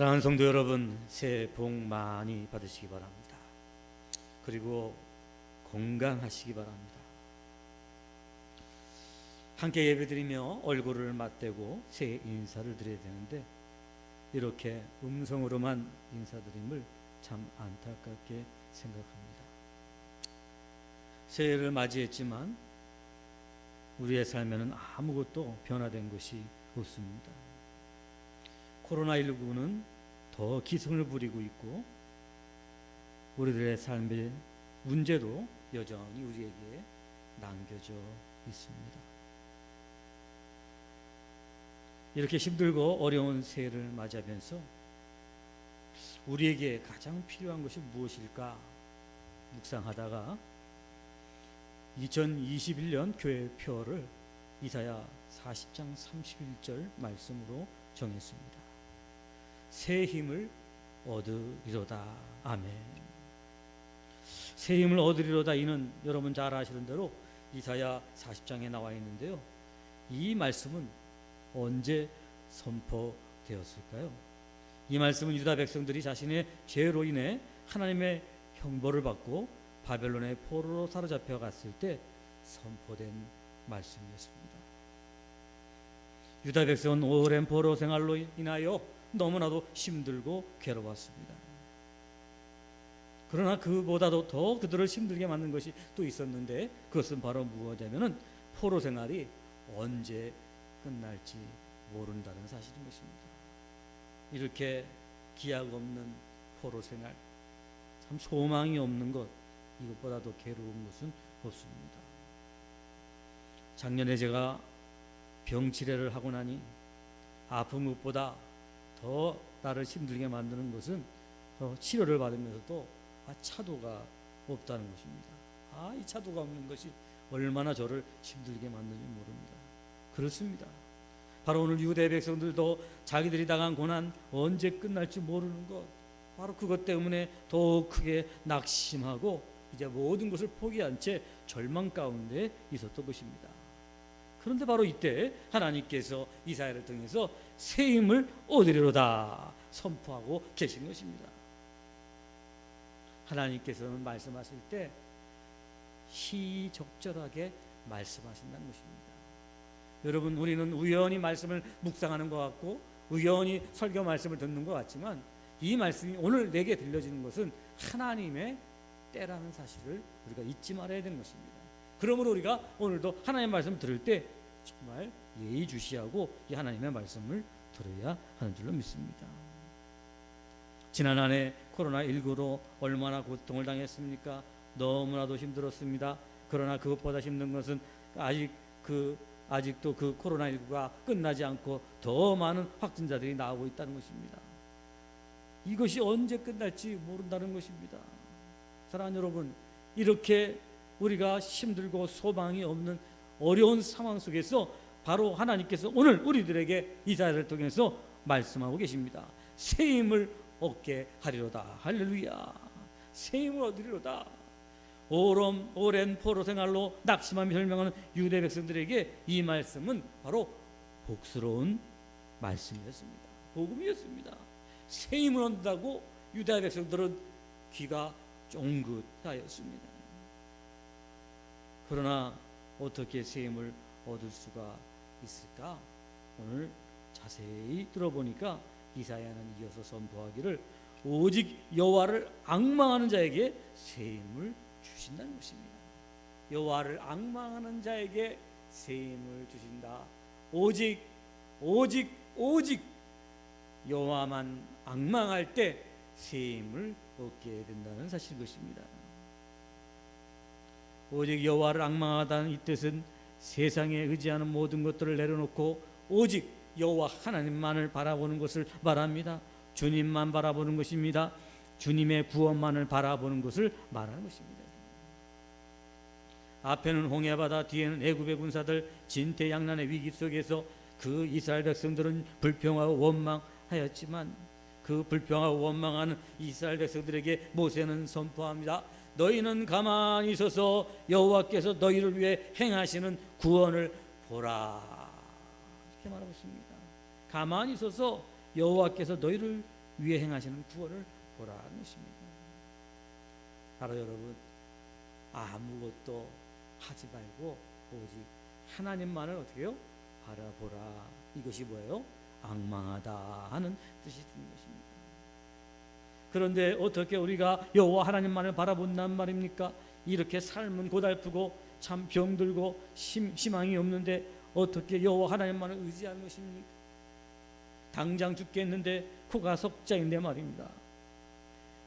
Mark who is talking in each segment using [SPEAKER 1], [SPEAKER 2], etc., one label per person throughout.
[SPEAKER 1] 사랑하는 성도 여러분, 새해 복 많이 받으시기 바랍니다. 그리고 건강하시기 바랍니다. 함께 예배드리며 얼굴을 맞대고 새해 인사를 드려야 되는데 이렇게 음성으로만 인사드림을 참 안타깝게 생각합니다. 새해를 맞이했지만 우리의 삶에는 아무것도 변화된 것이 없습니다. 코로나19는 더 기승을 부리고 있고 우리들의 삶의 문제도 여전히 우리에게 남겨져 있습니다. 이렇게 힘들고 어려운 새해를 맞이하면서 우리에게 가장 필요한 것이 무엇일까 묵상하다가 2021년 교회 표를 이사야 40장 31절 말씀으로 정했습니다. 새 힘을 얻으리로다. 아멘. 새 힘을 얻으리로다 이는 여러분 잘 아시는 대로 이사야 40장에 나와 있는데요. 이 말씀은 언제 선포되었을까요? 이 말씀은 유다 백성들이 자신의 죄로 인해 하나님의 형벌을 받고 바벨론의 포로로 사로잡혀 갔을 때 선포된 말씀이었습니다. 유다 백성은 오랜 포로 생활로 인하여 너무나도 힘들고 괴로웠습니다. 그러나 그보다도 더 그들을 힘들게 만든 것이 또 있었는데 그것은 바로 무엇이냐면은 포로 생활이 언제 끝날지 모른다는 사실인 것입니다. 이렇게 기약 없는 포로 생활, 참 소망이 없는 것 이것보다도 괴로운 것은 없습니다. 작년에 제가 병치레를 하고 나니 아픈 것보다 더 나를 힘들게 만드는 것은 어, 치료를 받으면서도 아, 차도가 없다는 것입니다. 아, 이 차도가 없는 것이 얼마나 저를 힘들게 만드는지 모릅니다. 그렇습니다. 바로 오늘 유대 백성들도 자기들이 당한 고난 언제 끝날지 모르는 것 바로 그것 때문에 더 크게 낙심하고 이제 모든 것을 포기한 채 절망 가운데 있었던 것입니다. 그런데 바로 이때 하나님께서 이사야를 통해서 새 힘을 얻으리로다 선포하고 계신 것입니다. 하나님께서는 말씀하실 때 시적절하게 말씀하신다는 것입니다. 여러분 우리는 우연히 말씀을 묵상하는 것 같고 우연히 설교 말씀을 듣는 것 같지만 이 말씀이 오늘 내게 들려지는 것은 하나님의 때라는 사실을 우리가 잊지 말아야 되는 것입니다. 그러므로 우리가 오늘도 하나님의 말씀 들을 때 정말 예의주시하고 이 하나님의 말씀을 들어야 하는 줄로 믿습니다. 지난 한 해 코로나19로 얼마나 고통을 당했습니까? 너무나도 힘들었습니다. 그러나 그것보다 힘든 것은 아직 그 아직도 그 코로나19가 끝나지 않고 더 많은 확진자들이 나오고 있다는 것입니다. 이것이 언제 끝날지 모른다는 것입니다. 사랑하는 여러분, 이렇게 우리가 힘들고 소망이 없는 어려운 상황 속에서 바로 하나님께서 오늘 우리들에게 이사야를 통해서 말씀하고 계십니다. 새 힘을 얻게 하리로다. 할렐루야. 새 힘을 얻으리로다. 오랜, 오랜 포로 생활로 낙심하며 혈명하는 유대 백성들에게 이 말씀은 바로 복스러운 말씀이었습니다. 복음이었습니다. 새 힘을 얻는다고 유다 백성들은 귀가 쫑긋하였습니다. 그러나 어떻게 새 힘을 얻을 수가 있을까? 오늘 자세히 들어보니까 이사야는 이어서 선포하기를 오직 여호와를 악망하는 자에게 새 힘을 주신다는 것입니다. 여호와를 악망하는 자에게 새 힘을 주신다. 오직 오직 오직 여호와만 악망할 때새 힘을 얻게 된다는 사실 것입니다. 오직 여호와를 악망하다는 이 뜻은 세상에 의지하는 모든 것들을 내려놓고 오직 여호와 하나님만을 바라보는 것을 말합니다. 주님만 바라보는 것입니다. 주님의 구원만을 바라보는 것을 말하는 것입니다. 앞에는 홍해바다, 뒤에는 애굽의 군사들 진퇴양난의 위기 속에서 그 이스라엘 백성들은 불평하고 원망하였지만 그 불평하고 원망하는 이스라엘 백성들에게 모세는 선포합니다. 너희는 가만히 있어서 여호와께서 너희를 위해 행하시는 구원을 보라. 이렇게 말하고 있습니다. 가만히 있어서 여호와께서 너희를 위에 행하시는 구원을 보라는 것입니다. 바로 여러분 아무것도 하지 말고 오직 하나님만을 어떻게 요 바라보라. 이것이 뭐예요? 악망하다 하는 뜻이 드는 것입니다. 그런데 어떻게 우리가 여호와 하나님만을 바라본단 말입니까? 이렇게 삶은 고달프고 참 병들고 심, 희망이 없는데 어떻게 여호와 하나님만을 의지하는 것입니까? 당장 죽겠는데 코가 석자인데 말입니다.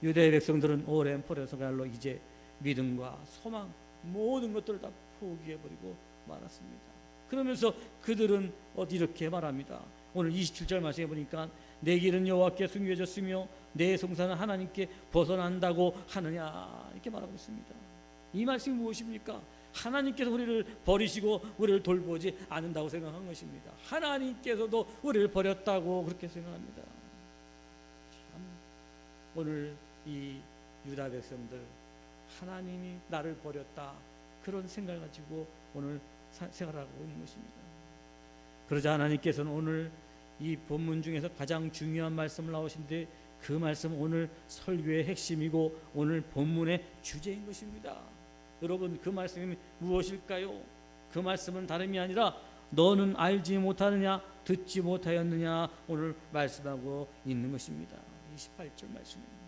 [SPEAKER 1] 유대 백성들은 오랜 포로생활로 이제 믿음과 소망 모든 것들을 다 포기해버리고 말았습니다. 그러면서 그들은 어디 이렇게 말합니다. 오늘 27절 말씀해 보니까 내 길은 여호와께 숨겨졌으며 내 성사는 하나님께 벗어난다고 하느냐 이렇게 말하고 있습니다. 이 말씀이 무엇입니까? 하나님께서 우리를 버리시고 우리를 돌보지 않는다고 생각한 것입니다. 하나님께서도 우리를 버렸다고 그렇게 생각합니다. 참 오늘 이 유다 백성들 하나님이 나를 버렸다 그런 생각을 가지고 오늘 사- 생활하고 있는 것입니다. 그러자 하나님께서는 오늘 이 본문 중에서 가장 중요한 말씀을 나오신데 그 말씀 오늘 설교의 핵심이고 오늘 본문의 주제인 것입니다. 여러분 그 말씀이 무엇일까요? 그 말씀은 다름이 아니라 너는 알지 못하느냐 듣지 못하였느냐 오늘 말씀하고 있는 것입니다. 28절 말씀입니다.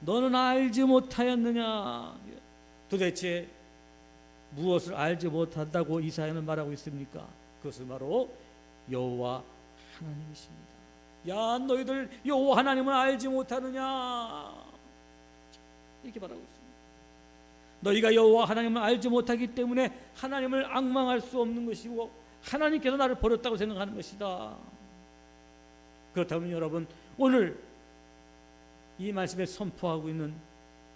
[SPEAKER 1] 너는 알지 못하였느냐 도대체 무엇을 알지 못한다고 이사야는 말하고 있습니까? 그것은 바로 여호와 하나님이십니다. 야 너희들 여호와 하나님을 알지 못하느냐 이렇게 말하고 있습니다. 너희가 여호와 하나님을 알지 못하기 때문에 하나님을 악망할 수 없는 것이고 하나님께서 나를 버렸다고 생각하는 것이다. 그렇다면 여러분 오늘 이 말씀에 선포하고 있는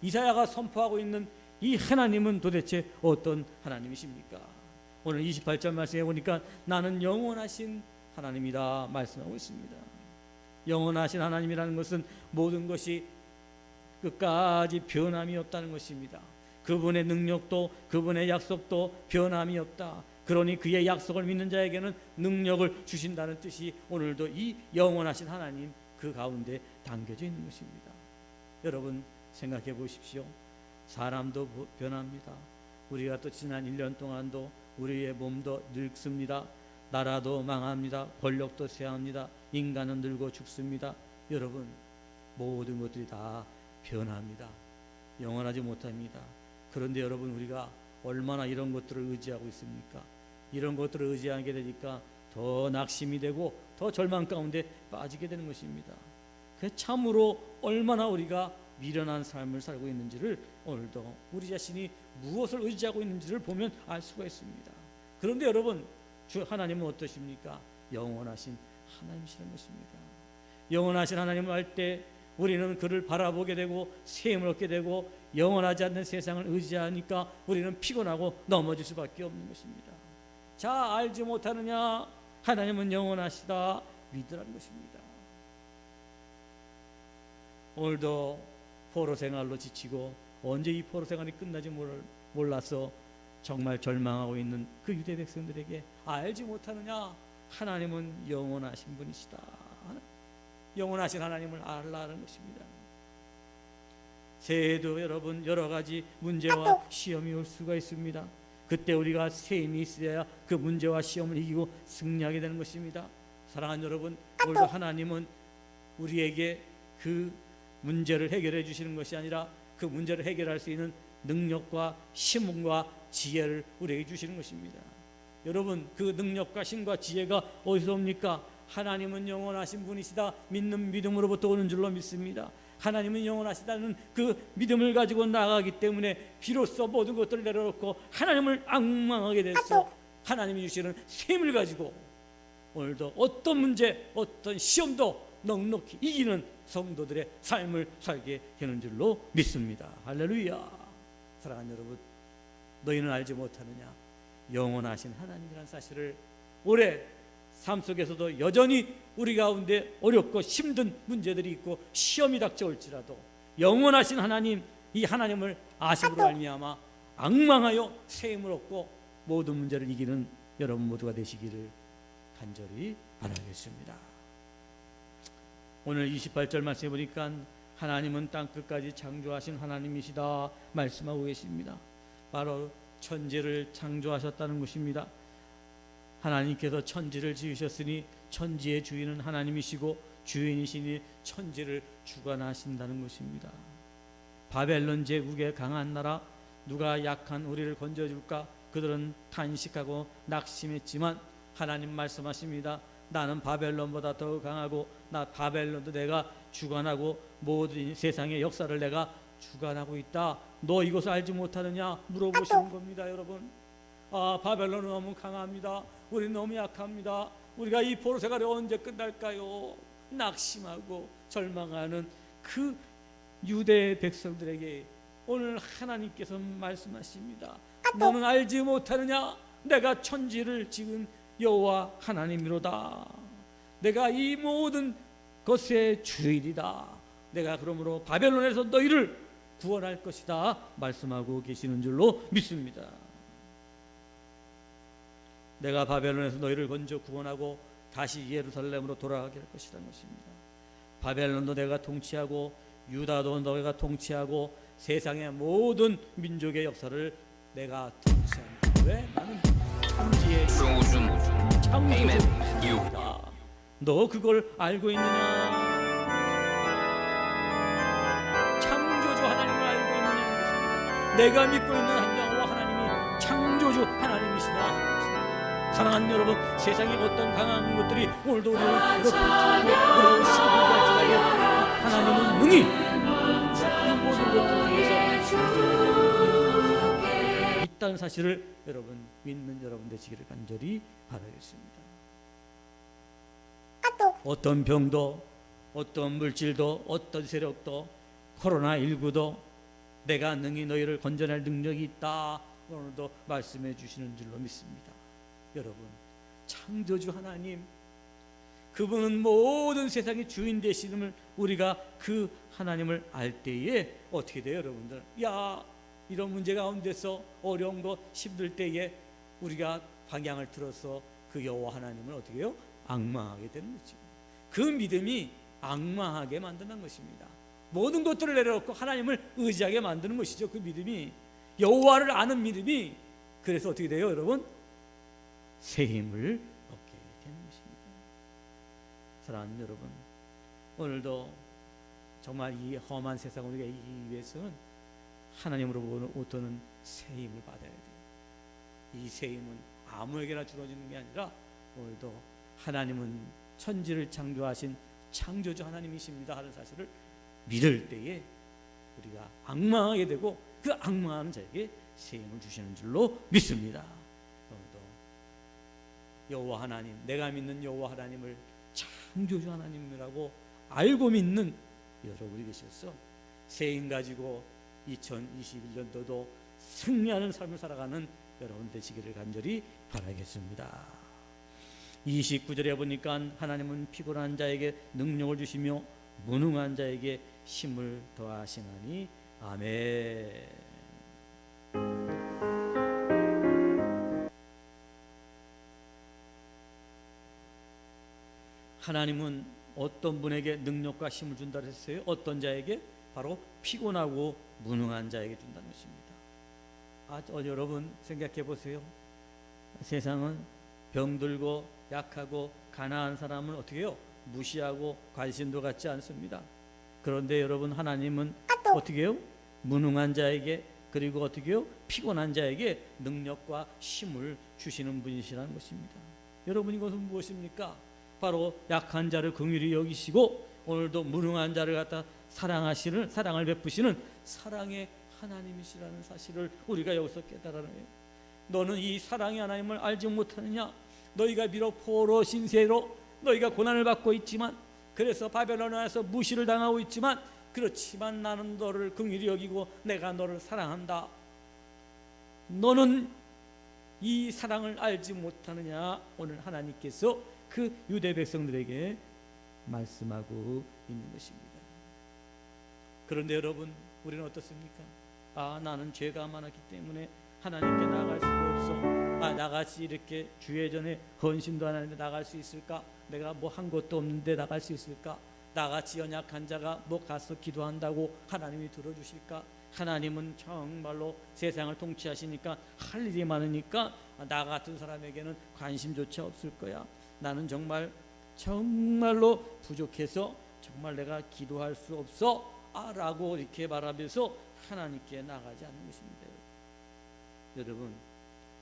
[SPEAKER 1] 이사야가 선포하고 있는 이 하나님은 도대체 어떤 하나님이십니까? 오늘 28절 말씀에 보니까 나는 영원하신 하나님이다 말씀하고 있습니다. 영원하신 하나님이라는 것은 모든 것이 끝까지 변함이 없다는 것입니다. 그분의 능력도 그분의 약속도 변함이 없다. 그러니 그의 약속을 믿는 자에게는 능력을 주신다는 뜻이 오늘도 이 영원하신 하나님 그 가운데 담겨져 있는 것입니다. 여러분 생각해 보십시오. 사람도 보- 변합니다. 우리가 또 지난 1년 동안도 우리의 몸도 늙습니다. 나라도 망합니다. 권력도 쇠합니다. 인간은 늙어 죽습니다. 여러분 모든 것들이 다 변합니다. 영원하지 못합니다. 그런데 여러분 우리가 얼마나 이런 것들을 의지하고 있습니까? 이런 것들을 의지하게 되니까 더 낙심이 되고 더 절망 가운데 빠지게 되는 것입니다. 그 참으로 얼마나 우리가 미련한 삶을 살고 있는지를 오늘도 우리 자신이 무엇을 의지하고 있는지를 보면 알 수가 있습니다. 그런데 여러분 주 하나님은 어떠십니까? 영원하신 하나님이시는 것입니다. 영원하신 하나님을 알 때 우리는 그를 바라보게 되고 세임을 얻게 되고 영원하지 않는 세상을 의지하니까 우리는 피곤하고 넘어질 수밖에 없는 것입니다. 자 알지 못하느냐 하나님은 영원하시다 믿으라는 것입니다. 오늘도 포로 생활로 지치고 언제 이 포로 생활이 끝나지 몰- 몰라서 정말 절망하고 있는 그 유대 백성들에게 알지 못하느냐 하나님은 영원하신 분이시다. 영원하신 하나님을 알라는 것입니다. 새해에도 여러분 여러 가지 문제와 시험이 올 수가 있습니다. 그때 우리가 셈이 있어야 그 문제와 시험을 이기고 승리하게 되는 것입니다. 사랑하는 여러분, 오늘도 하나님은 우리에게 그 문제를 해결해 주시는 것이 아니라 그 문제를 해결할 수 있는 능력과 힘과 지혜를 우리에게 주시는 것입니다. 여러분 그 능력과 힘과 지혜가 어디서 옵니까? 하나님은 영원하신 분이시다 믿는 믿음으로부터 오는 줄로 믿습니다. 하나님은 영원하시다는 그 믿음을 가지고 나아가기 때문에 비로소 모든 것들을 내려놓고 하나님을 악망하게 됐어. 하나님이 주시는 셈을 가지고 오늘도 어떤 문제, 어떤 시험도 넉넉히 이기는 성도들의 삶을 살게 되는 줄로 믿습니다. 할렐루야. 사랑하는 여러분, 너희는 알지 못하느냐? 영원하신 하나님이라는 사실을 올해 삶 속에서도 여전히 우리 가운데 어렵고 힘든 문제들이 있고 시험이 닥쳐올지라도 영원하신 하나님 이 하나님을 아심으로 알미암아 악망하여 세임을 얻고 모든 문제를 이기는 여러분 모두가 되시기를 간절히 바라겠습니다. 오늘 28절 말씀해 보니까 하나님은 땅 끝까지 창조하신 하나님이시다 말씀하고 계십니다. 바로 천지를 창조하셨다는 것입니다. 하나님께서 천지를 지으셨으니 천지의 주인은 하나님이시고 주인이시니 천지를 주관하신다는 것입니다. 바벨론 제국의 강한 나라 누가 약한 우리를 건져줄까? 그들은 탄식하고 낙심했지만 하나님 말씀하십니다. 나는 바벨론보다 더 강하고 나 바벨론도 내가 주관하고 모든 세상의 역사를 내가 주관하고 있다. 너 이것을 알지 못하느냐? 물어보시는 겁니다, 여러분. 아, 바벨론은 너무 강합니다. 우리 너무 약합니다. 우리가 이 포로 생활이 언제 끝날까요? 낙심하고 절망하는 그 유대 백성들에게 오늘 하나님께서 말씀하십니다. 너는 알지 못하느냐? 내가 천지를 지은 여호와 하나님이로다. 내가 이 모든 것의 주인이다. 내가 그러므로 바벨론에서 너희를 구원할 것이다. 말씀하고 계시는 줄로 믿습니다. 내가 바벨론에서 너희를 건져 구원하고 다시 예루살렘으로 돌아가게 할 것이라는 것입니다. 바벨론도 내가 통치하고 유다도 너희가 통치하고 세상의 모든 민족의 역사를 내가 통치한다. 왜? 나는
[SPEAKER 2] 조준
[SPEAKER 1] 창조주. 너 그걸 알고 있느냐? 창조주 하나님을 알고 것입니다. 내가 믿고 있는 한장호와 하나님이 창조주 하나님이시다. 사랑하는 여러분, 세상에 어떤 강한 것들이 오늘도 우리를 괴롭힐지라도 우리를 시험할지라도 하나님은 능히 있다는 사실을 여러분 믿는 여러분 되시기를 간절히 바라겠습니다. 어떤 병도 어떤 물질도 어떤 세력도 코로나 19도 내가 능히 너희를 건져낼 능력이 있다 오늘도 말씀해 주시는 줄로 믿습니다. 여러분 창조주 하나님 그분은 모든 세상의 주인 되시는 우리가 그 하나님을 알 때에 어떻게 돼요 여러분들 야 이런 문제 가운데서 어려운 거 힘들 때에 우리가 방향을 틀어서 그 여호와 하나님을 어떻게 해요? 악망하게 되는 거죠. 그 믿음이 악망하게 만드는 것입니다. 모든 것들을 내려놓고 하나님을 의지하게 만드는 것이죠 그 믿음이. 여호와를 아는 믿음이 그래서 어떻게 돼요 여러분? 새 힘을 얻게 되는 것입니다. 사랑하는 여러분, 오늘도 정말 이 험한 세상 우리가 이기기 위해서는 하나님으로부터는 새 힘을 받아야 돼요. 이새 힘은 아무에게나 주어지는 게 아니라 오늘도 하나님은 천지를 창조하신 창조주 하나님이십니다 하는 사실을 믿을 때에 우리가 악망하게 되고 그 악망하는 자에게 새 힘을 주시는 줄로 믿습니다. 오늘도 여호와 하나님, 내가 믿는 여호와 하나님을 창조주 하나님이라고 알고 믿는 여러분이 계셔서 새힘 가지고 2021년도도 승리하는 삶을 살아가는 여러분 되시기를 간절히 바라겠습니다. 29절에 보니까 하나님은 피곤한 자에게 능력을 주시며 무능한 자에게 힘을 더하시나니 아멘. 하나님은 어떤 분에게 능력과 힘을 준다 했어요? 어떤 자에게? 바로 피곤하고 무능한 자에게 준다는 것입니다. 아, 어, 여러분 생각해 보세요. 세상은 병들고 약하고 가난한 사람을 어떻게 해요? 무시하고 관심도 갖지 않습니다. 그런데 여러분 하나님은 어떻게 해요? 무능한 자에게 그리고 어떻게 해요? 피곤한 자에게 능력과 힘을 주시는 분이시라는 것입니다. 여러분 이것은 무엇입니까? 바로 약한 자를 긍휼히 여기시고 오늘도 무능한 자를 갖다 사랑하시는 사랑을 베푸시는 사랑의 하나님이시라는 사실을 우리가 여기서 깨달아야 해요. 너는 이 사랑의 하나님을 알지 못하느냐? 너희가 비록 포로 신세로 너희가 고난을 받고 있지만 그래서 바벨론에서 무시를 당하고 있지만 그렇지만 나는 너를 긍휼히 여기고 내가 너를 사랑한다. 너는 이 사랑을 알지 못하느냐? 오늘 하나님께서 그 유대 백성들에게 말씀하고 있는 것입니다. 그런데 여러분, 우리는 어떻습니까? 아, 나는 죄가 많았기 때문에 하나님께 나갈 수가 없어. 아, 나같이 이렇게 주의 전에 헌신도 안 하는데 나갈 수 있을까? 내가 뭐 한 것도 없는데 나갈 수 있을까? 나같이 연약한 자가 뭐 가서 기도한다고 하나님이 들어주실까? 하나님은 정말로 세상을 통치하시니까 할 일이 많으니까 나 같은 사람에게는 관심조차 없을 거야. 나는 정말 정말로 부족해서 정말 내가 기도할 수 없어. 아, 라고 이렇게 말하면서 하나님께 나가지 않는 것입니다. 여러분,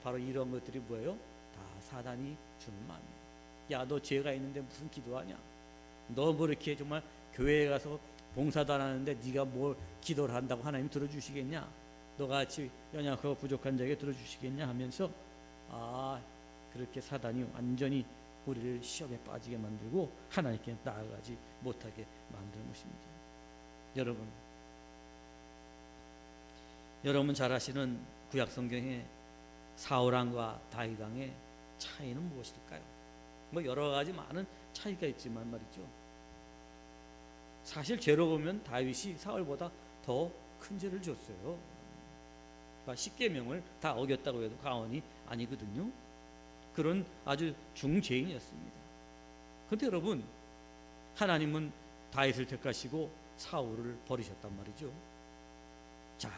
[SPEAKER 1] 바로 이런 것들이 뭐예요? 다 사단이 주는 마음이에요. 야, 너 죄가 있는데 무슨 기도하냐? 너 뭐 이렇게 정말 교회에 가서 봉사도 안 하는데 네가 뭘 기도를 한다고 하나님 들어주시겠냐? 너같이 연약하고 부족한 자에게 들어주시겠냐 하면서 아 그렇게 사단이 완전히 우리를 시험에 빠지게 만들고 하나님께 나아가지 못하게 만드는 것입니다. 여러분, 여러분 잘 아시는 구약 성경의 사울왕과 다윗 왕의 차이는 무엇일까요? 뭐 여러 가지 많은 차이가 있지만 말이죠. 사실 죄로 보면 다윗이 사울보다 더 큰 죄를 졌어요. 십계명을 다 어겼다고 해도 과언이 아니거든요. 그런 아주 중죄인이었습니다. 그런데 여러분 하나님은 다윗을 택하시고 사울을 버리셨단 말이죠. 자,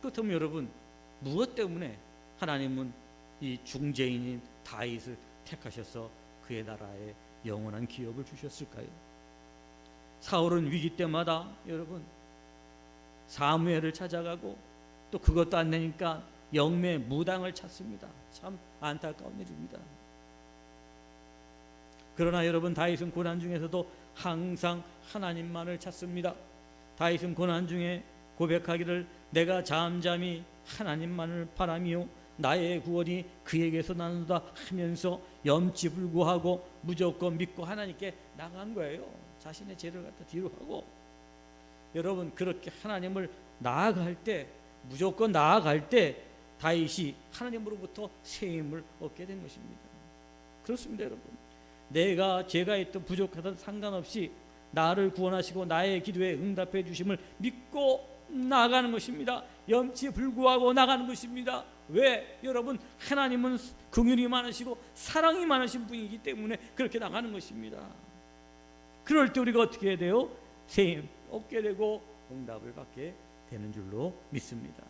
[SPEAKER 1] 그렇다면 여러분 무엇 때문에 하나님은 이 중죄인인 다윗을 택하셔서 그의 나라에 영원한 기업을 주셨을까요? 사울은 위기 때마다 여러분 사무엘을 찾아가고 또 그것도 안 되니까 영매 무당을 찾습니다. 참 안타까운 일입니다. 그러나 여러분 다윗은 고난 중에서도 항상 하나님만을 찾습니다. 다윗은 고난 중에 고백하기를 내가 잠잠히 하나님만을 바라며 나의 구원이 그에게서 나는다 하면서 염치 불구하고 무조건 믿고 하나님께 나간 거예요. 자신의 죄를 갖다 뒤로 하고 여러분 그렇게 하나님을 나아갈 때 무조건 나아갈 때 다윗이 하나님으로부터 새 힘을 얻게 된 것입니다. 그렇습니다, 여러분. 내가 죄가 있든 부족하든 상관없이 나를 구원하시고 나의 기도에 응답해 주심을 믿고 나가는 것입니다. 염치 불구하고 나가는 것입니다. 왜? 여러분 하나님은 긍휼이 많으시고 사랑이 많으신 분이기 때문에 그렇게 나가는 것입니다. 그럴 때 우리가 어떻게 해야 돼요? 새 얻게 되고 응답을 받게 되는 줄로 믿습니다.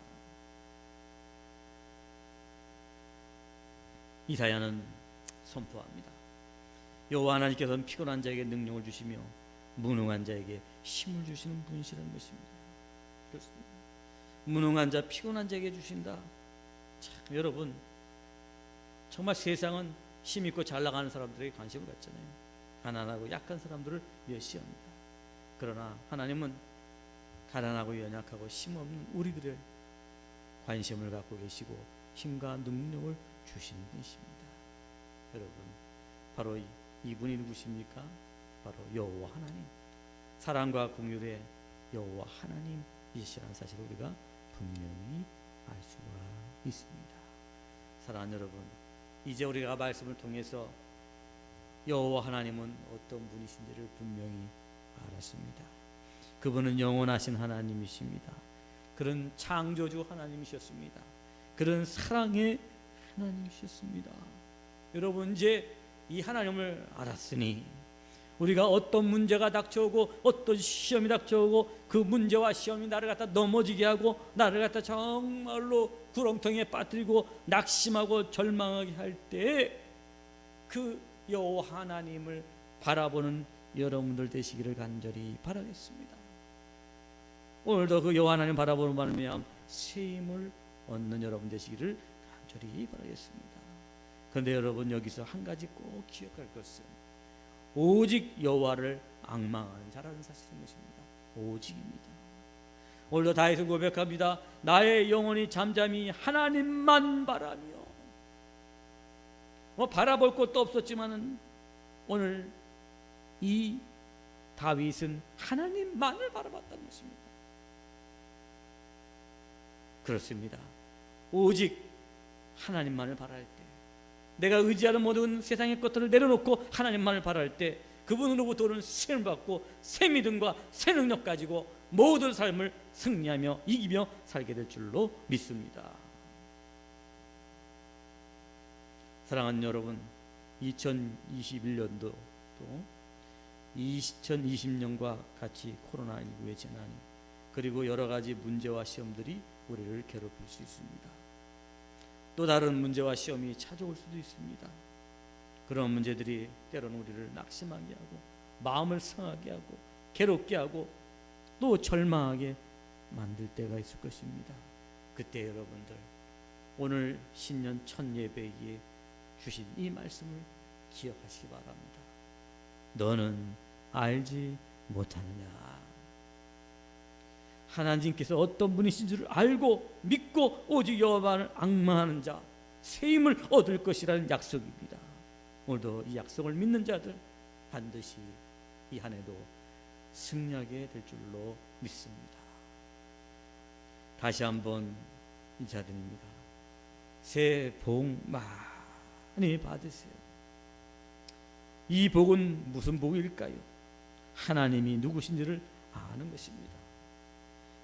[SPEAKER 1] 이사야는 선포합니다. 여호와 하나님께서는 피곤한 자에게 능력을 주시며 무능한 자에게 힘을 주시는 분이시라는 것입니다. 그렇습니다. 무능한 자, 피곤한 자에게 주신다. 참, 여러분 정말 세상은 힘 있고 잘 나가는 사람들에게 관심을 갖잖아요. 가난하고 약한 사람들을 멸시합니다. 그러나 하나님은 가난하고 연약하고 힘없는 우리들의 관심을 갖고 계시고 힘과 능력을 주시는 분이십니다. 여러분, 바로 이- 이분이 누구십니까? 바로 여호와 하나님. 사랑과 공율의 여호와 하나님이시라는 사실을 우리가 분명히 알 수가 있습니다. 사랑하는 여러분, 이제 우리가 말씀을 통해서 여호와 하나님은 어떤 분이신지를 분명히 알았습니다. 그분은 영원하신 하나님이십니다. 그런 창조주 하나님이셨습니다. 그런 사랑의 하나님이셨습니다. 여러분 이제 이 하나님을 알았으니 우리가 어떤 문제가 닥쳐오고 어떤 시험이 닥쳐오고 그 문제와 시험이 나를 갖다 넘어지게 하고 나를 갖다 정말로 구렁텅이에 빠뜨리고 낙심하고 절망하게 할 때 그 여호와 하나님을 바라보는 여러분들 되시기를 간절히 바라겠습니다. 오늘도 그 여호와 하나님 바라보는 말미암 새 힘을 얻는 여러분 되시기를 간절히 바라겠습니다. 그런데 여러분 여기서 한 가지 꼭 기억할 것은 오직 여호와를 악망하는 자라는 사실인 것입니다. 오직입니다. 오늘도 다윗은 고백합니다. 나의 영혼이 잠잠히 하나님만 바라며 뭐 바라볼 것도 없었지만은 오늘 이 다윗은 하나님만을 바라봤다는 것입니다. 그렇습니다. 오직 하나님만을 바랄 때 내가 의지하는 모든 세상의 것들을 내려놓고 하나님만을 바랄 때 그분으로부터 오는 새 받고 새 믿음과 새 능력 가지고 모든 삶을 승리하며 이기며 살게 될 줄로 믿습니다. 사랑하는 여러분, 2021년도 또 2020년과 같이 코로나19의 재난이 그리고 여러 가지 문제와 시험들이 우리를 괴롭힐 수 있습니다. 또 다른 문제와 시험이 찾아올 수도 있습니다. 그런 문제들이 때로는 우리를 낙심하게 하고 마음을 상하게 하고 괴롭게 하고 또 절망하게 만들 때가 있을 것입니다. 그때 여러분들 오늘 신년 첫 예배에 주신 이 말씀을 기억하시기 바랍니다. 너는 알지 못하느냐. 하나님께서 어떤 분이신 줄 알고 믿고 오직 여호와를 악마하는 자새 힘을 얻을 것이라는 약속입니다. 오늘도 이 약속을 믿는 자들 반드시 이 한 해도 승리하게 될 줄로 믿습니다. 다시 한번 인사드립니다. 새해 복 많이 받으세요. 이 복은 무슨 복일까요? 하나님이 누구신지를 아는 것입니다.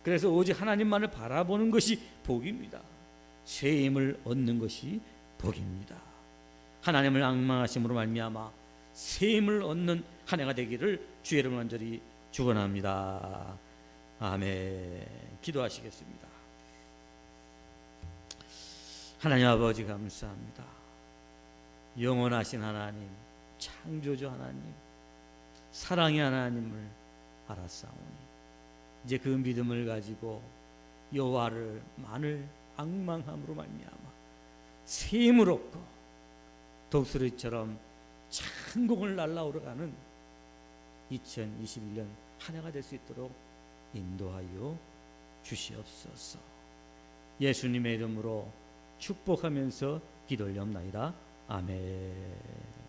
[SPEAKER 1] 그래서 오직 하나님만을 바라보는 것이 복입니다. 새 힘을 얻는 것이 복입니다. 하나님을 악망하심으로 말미암아 새 힘을 얻는 한 해가 되기를 주의 이름으로 간절히 축원합니다. 아멘. 기도하시겠습니다. 하나님 아버지 감사합니다. 영원하신 하나님, 창조주 하나님, 사랑의 하나님을 알았사오니 이제 그 믿음을 가지고 여호와를 만을 악망함으로 말미암아 새 힘을 얻고 독수리처럼 천국을 날아오르가는 2021년 한 해가 될 수 있도록 인도하여 주시옵소서. 예수님의 이름으로 축복하면서 기도 올려옵나이다. 아멘.